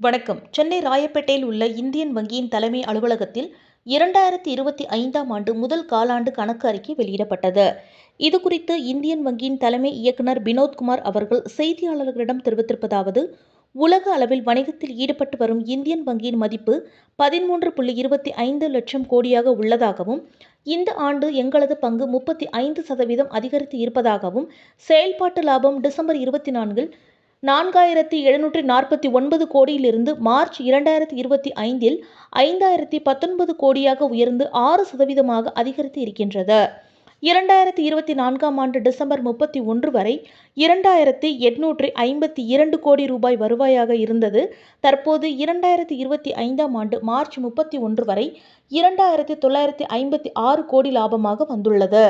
வணக்கம். சென்னை ராயப்பேட்டையில் உள்ள இந்தியன் வங்கியின் தலைமை அலுவலகத்தில் இரண்டாயிரத்தி இருபத்தி ஐந்தாம் ஆண்டு முதல் காலாண்டு கணக்கு அறிக்கை வெளியிடப்பட்டது. இதுகுறித்து இந்தியன் வங்கியின் தலைமை இயக்குனர் வினோத்குமார் அவர்கள் செய்தியாளர்களிடம் தெரிவித்திருப்பதாவது உலக அளவில் வணிகத்தில் ஈடுபட்டு வரும் இந்தியன் வங்கியின் மதிப்பு பதிமூன்று புள்ளி இருபத்தி ஐந்து லட்சம் கோடியாக உள்ளதாகவும் இந்த ஆண்டு எங்களது பங்கு முப்பத்தி ஐந்து சதவீதம் அதிகரித்து இருப்பதாகவும் செயல்பாட்டு லாபம் டிசம்பர் இருபத்தி நான்கில் நான்காயிரத்தி எழுநூற்றி நாற்பத்தி ஒன்பது கோடியிலிருந்து மார்ச் இரண்டாயிரத்தி இருபத்தி ஐந்தில் ஐந்தாயிரத்தி பத்தொன்பது கோடியாக உயர்ந்து ஆறு சதவீதமாக அதிகரித்து இருக்கின்றது. இரண்டாயிரத்தி இருபத்தி நான்காம் ஆண்டு டிசம்பர் முப்பத்தி ஒன்று வரை இரண்டாயிரத்தி எட்நூற்றி ஐம்பத்தி இரண்டு கோடி ரூபாய் வருவாயாக இருந்தது. தற்போது இரண்டாயிரத்தி இருபத்தி ஐந்தாம் ஆண்டு மார்ச் முப்பத்தி ஒன்று வரை இரண்டாயிரத்தி தொள்ளாயிரத்தி ஐம்பத்தி ஆறு கோடி லாபமாக வந்துள்ளது.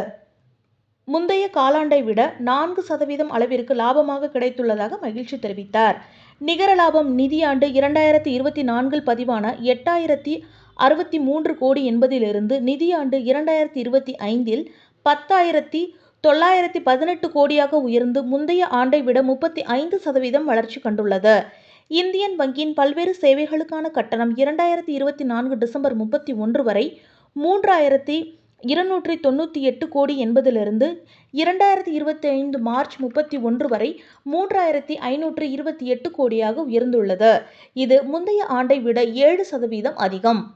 முந்தைய காலாண்டை விட நான்கு சதவீதம் அளவிற்கு லாபமாக கிடைத்துள்ளதாக மகிழ்ச்சி தெரிவித்தார். நிகர லாபம் நிதியாண்டு இரண்டாயிரத்தி இருபத்தி நான்கில் பதிவான எட்டாயிரத்தி அறுபத்தி மூன்று கோடி என்பதிலிருந்து நிதியாண்டு இரண்டாயிரத்தி இருபத்தி ஐந்தில் பத்தாயிரத்தி தொள்ளாயிரத்தி பதினெட்டு கோடியாக உயர்ந்து முந்தைய ஆண்டை விட முப்பத்தி ஐந்து சதவீதம் வளர்ச்சி கண்டுள்ளது. இந்தியன் வங்கியின் பல்வேறு சேவைகளுக்கான கட்டணம் இரண்டாயிரத்தி இருபத்தி நான்கு டிசம்பர் முப்பத்தி ஒன்று வரை மூன்றாயிரத்தி இருநூற்றி தொண்ணூற்றி எட்டு கோடி என்பதிலிருந்து இரண்டாயிரத்தி இருபத்தி ஐந்து மார்ச் முப்பத்தி ஒன்று வரை மூன்றாயிரத்தி ஐநூற்று இருபத்தி எட்டு கோடியாக உயர்ந்துள்ளது. இது முந்தைய ஆண்டை விட ஏழு சதவீதம் அதிகம்.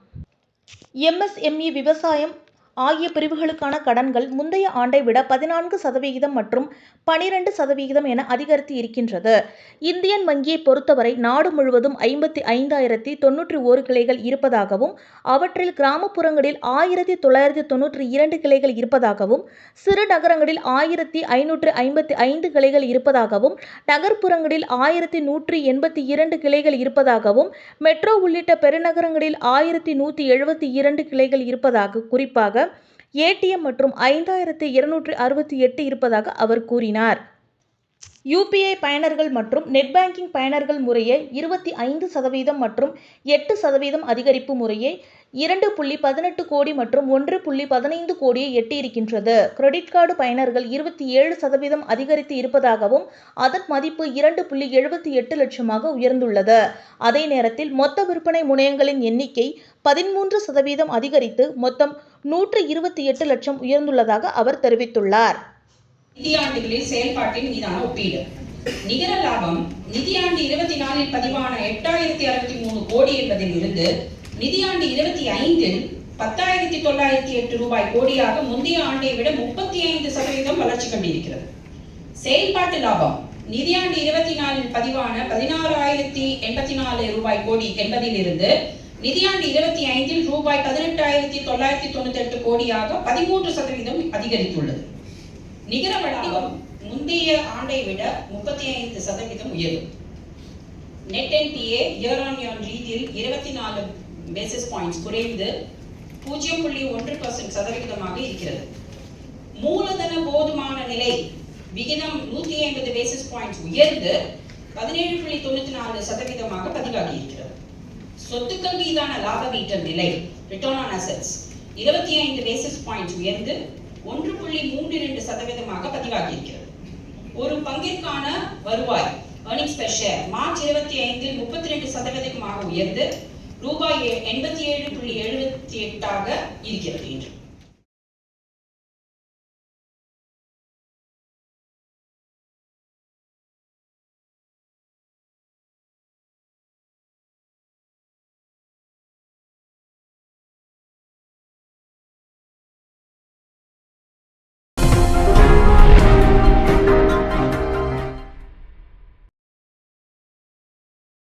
எம்எஸ்எம்இ விவசாயம் ஆகிய பிரிவுகளுக்கான கடன்கள் முந்தைய ஆண்டை விட பதினான்கு சதவிகிதம் மற்றும் பனிரெண்டு சதவிகிதம் என அதிகரித்து இருக்கின்றது. இந்தியன் வங்கியை பொறுத்தவரை நாடு முழுவதும் ஐம்பத்தி ஐந்தாயிரத்தி தொன்னூற்றி ஓரு கிளைகள் இருப்பதாகவும் அவற்றில் கிராமப்புறங்களில் ஆயிரத்தி தொள்ளாயிரத்தி தொன்னூற்றி இரண்டு கிளைகள் இருப்பதாகவும் சிறு நகரங்களில் ஆயிரத்தி ஐநூற்று ஐம்பத்தி ஐந்து கிளைகள் இருப்பதாகவும் நகர்ப்புறங்களில் ஆயிரத்தி நூற்றி எண்பத்தி இரண்டு கிளைகள் இருப்பதாகவும் மெட்ரோ உள்ளிட்ட பெருநகரங்களில் ஆயிரத்தி நூற்றி எழுபத்தி இரண்டு கிளைகள் இருப்பதாக குறிப்பாக ஏடிஎம் மற்றும் ஐந்தாயிரத்தி இருநூற்றி அறுபத்தி எட்டு இருப்பதாக அவர் கூறினார். யூபிஐ பயனர்கள் மற்றும் நெட் பேங்கிங் பயனர்கள் முறையே இருபத்தி ஐந்து சதவீதம் மற்றும் எட்டு சதவீதம் அதிகரிப்பு முறையே இரண்டு புள்ளி பதினெட்டு கோடி மற்றும் ஒன்று புள்ளி பதினைந்து கோடியை எட்டியிருக்கின்றது. கிரெடிட் கார்டு பயனர்கள் இருபத்தி ஏழு சதவீதம் அதிகரித்து இருப்பதாகவும் அதன் மதிப்பு இரண்டு புள்ளி எழுபத்தி எட்டு லட்சமாக உயர்ந்துள்ளது. அதே நேரத்தில் மொத்த விற்பனை முனையங்களின் எண்ணிக்கை பதிமூன்று சதவீதம் அதிகரித்து மொத்தம் நூற்று இருபத்தி எட்டு லட்சம் உயர்ந்துள்ளதாக அவர் தெரிவித்துள்ளார். நிதியாண்டுகளில் செயல்பாட்டின் மீதான ஒப்பீடு. நிகர லாபம் நிதியாண்டு இருபத்தி நாலில் பதிவான எட்டாயிரத்தி அறுபத்தி மூணு கோடி என்பதில் இருந்து நிதியாண்டு இருபத்தி ஐந்தில் பத்தாயிரத்தி தொள்ளாயிரத்தி எட்டு ரூபாய் கோடியாக முந்தைய ஆண்டை விட முப்பத்தி ஐந்து சதவீதம் வளர்ச்சி கண்டிருக்கிறது. செயல்பாட்டு லாபம். நிதியாண்டு இருபத்தி நாலில் பதிவான பதினாறாயிரத்தி எண்பத்தி நாலு ரூபாய் கோடி என்பதிலிருந்து நிதியாண்டு இருபத்தி ஐந்தில் ரூபாய் பதினெட்டாயிரத்தி தொள்ளாயிரத்தி தொண்ணூத்தி எட்டு கோடியாக பதிமூன்று சதவீதம் அதிகரித்துள்ளது. நிகர வடிவம் முந்தைய ஆண்டை விட முப்பத்தி ஐந்து சதவீதம் உயரும் net NPA year on year ரீதியில் இருபத்தி நாலு பேசிஸ் பாயிண்ட்ஸ் குறைந்து பூஜ்ஜியம் புள்ளி ஒன்று பர்சன்ட் சதவிகிதமாக இருக்கிறது. மூலதன போதுமான நிலை விகிதம் நூத்தி ஐம்பது பேசிஸ் பாயிண்ட்ஸ் உயர்ந்து பதினேழு புள்ளி தொண்ணூத்தி நாலு சதவீதமாக பதிவாகி இருக்கிறது. சொத்துக்கள் மீதான லாப ஈட்டல் நிலை ரிட்டர்ன் ஆன் அசட்ஸ் இருபத்தி ஐந்து பேசிஸ் பாயிண்ட்ஸ் உயர்ந்து ஒன்று புள்ளி மூன்று இரண்டு சதவீதமாக பதிவாகி இருக்கிறது. ஒரு பங்கிற்கான வருவாய் ஏர்னிங்ஸ் பெர் ஷேர் மார்ச் இருபத்தி ஐந்தில் முப்பத்தி ரெண்டு சதவீதமாக உயர்ந்து ரூபாய் எண்பத்தி ஏழு புள்ளி எழுபத்தி எட்டாக இருக்கிறது என்று.